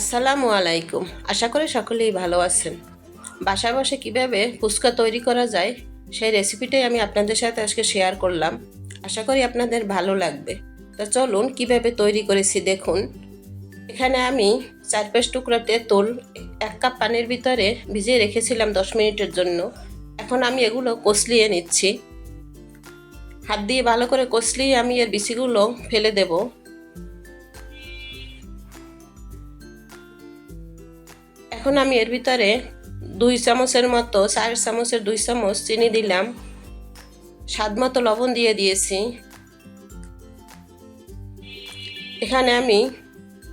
আসসালামু আলাইকুম। আশা করি সকলেই ভালো আছেন। বাসায় বসে কীভাবে ফুচকা তৈরি করা যায়, সেই রেসিপিটাই আমি আপনাদের সাথে আজকে শেয়ার করলাম। আশা করি আপনাদের ভালো লাগবে। তা চলুন কীভাবে তৈরি করেছি দেখুন। এখানে আমি চার পাঁচ টুকরা তেঁতুল, এক কাপ পানির ভিতরে ভিজিয়ে রেখেছিলাম দশ মিনিটের জন্য। এখন আমি এগুলো কষলিয়ে নিচ্ছি। হাত দিয়ে ভালো করে কষলিয়ে আমি এর বিচিগুলো ফেলে দেবো। এখন আমি এর ভিতরে দুই চামচের মতো, চার চামচের দুই চামচ চিনি দিলাম। স্বাদ মতো লবণ দিয়ে দিয়েছি। এখানে আমি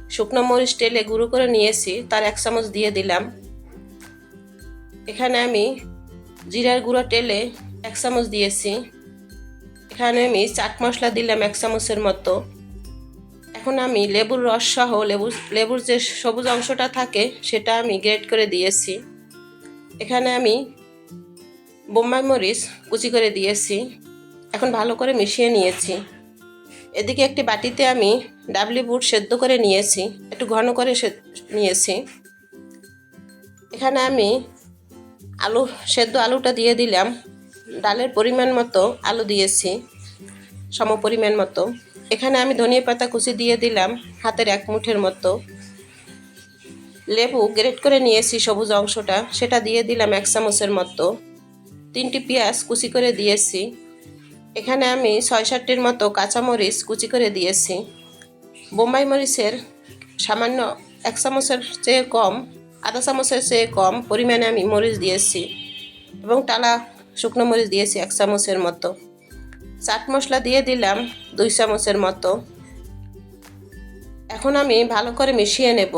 শুকনো মরিচ তেলে গুঁড়ো করে নিয়েছি, তার এক চামচ দিয়ে দিলাম। এখানে আমি জিরার গুঁড়ো তেলে এক চামচ দিয়েছি। এখানে আমি চাট মশলা দিলাম এক চামচের মতো। এখন আমি লেবুর রস সহ লেবু, লেবুর যে সবুজ অংশটা থাকে সেটা আমি গ্রেট করে দিয়েছি। এখানে আমি বোম্বাই মরিচ কুচি করে দিয়েছি। এখন ভালো করে মিশিয়ে নিয়েছি। এদিকে একটি বাটিতে আমি ডাবলি বুট সেদ্ধ করে নিয়েছি, একটু ঘন করে নিয়েছি। এখানে আমি আলু, সেদ্ধ আলুটা দিয়ে দিলাম। ডালের পরিমাণ মতো আলু দিয়েছি সম পরিমাণ মতো। এখানে আমি ধনিয়া পাতা কুচি দিয়ে দিলাম, হাতের এক মুঠের মতো। লেবু গ্রেট করে নিয়েছি সবুজ অংশটা, সেটা দিয়ে দিলাম এক চামচের মতো। তিনটি পেঁয়াজ কুচি করে দিয়েছি। এখানে আমি ছয় সাতটির মতো কাঁচামরিচ কুচি করে দিয়েছি। বোম্বাই মরিচের সামান্য এক চামচের চেয়ে কম, আধা চামচের চেয়ে কম পরিমাণে আমি মরিচ দিয়েছি এবং টালা শুকনো মরিচ দিয়েছি এক চামচের মতো। চাট মশলা দিয়ে দিলাম দুই চামচের মতো। এখন আমি ভালো করে মিশিয়ে নেব।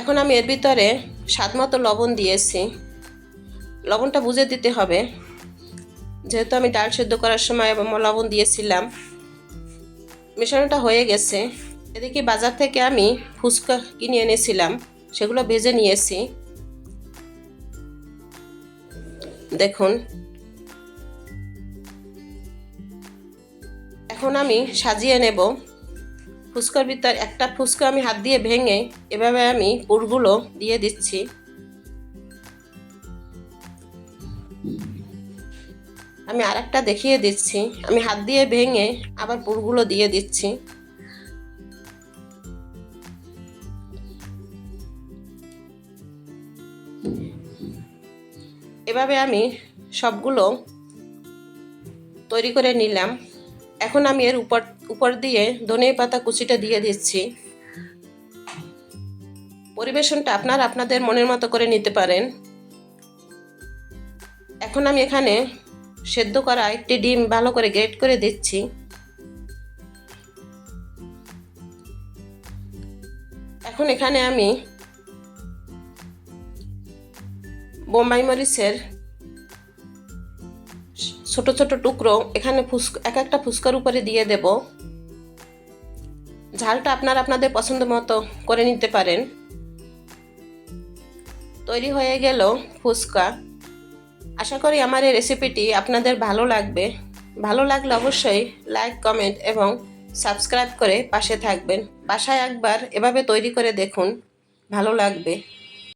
এখন আমি এর ভিতরে স্বাদ মতো লবণ দিয়েছি। লবণটা বুঝে দিতে হবে। যেহেতু আমি ডাল সেদ্ধ করার সময় লবণ দিয়েছিলাম, মেশানোটা হয়ে গেছে। এদিকে বাজার থেকে আমি ফুচকা কিনে এনেছিলাম, সেগুলো ভেজে নিয়েছি। দেখুন। এখন আমি সাজিয়ে নেব। ফুচকার ভিতর একটা ফুচকা আমি হাত দিয়ে ভেঙে এভাবে আমি পুরগুলো দিয়ে দিচ্ছি। আমি আর একটা দেখিয়ে দিচ্ছি। আমি হাত দিয়ে ভেঙে আবার পুরগুলো দিয়ে দিচ্ছি। এভাবে আমি সবগুলো তৈরি করে নিলাম। এখন আমি এর উপর উপর দিয়ে ধনিয়া পাতা কুচিটা দিয়ে দিচ্ছি। পরিবেশনটা আপনার আপনাদের মনের মতো করে নিতে পারেন। এখন আমি এখানে সেদ্ধ করা একটি ডিম ভালো করে গ্রেট করে দিচ্ছি। এখন এখানে আমি বোম্বাই মরিচের ছোট ছোট টুকরো এখানে ফুসক এক একটা ফুচকার উপরে দিয়ে দেব। ঝালটা আপনারা আপনাদের পছন্দ মতো করে নিতে পারেন। তৈরি হয়ে গেল ফুচকা আশা করি আমার এই রেসিপিটি আপনাদের ভালো লাগবে। ভালো লাগলে অবশ্যই লাইক, কমেন্ট এবং সাবস্ক্রাইব করে পাশে থাকবেন। বাসায় একবার এভাবে তৈরি করে দেখুন। ভালো লাগবে।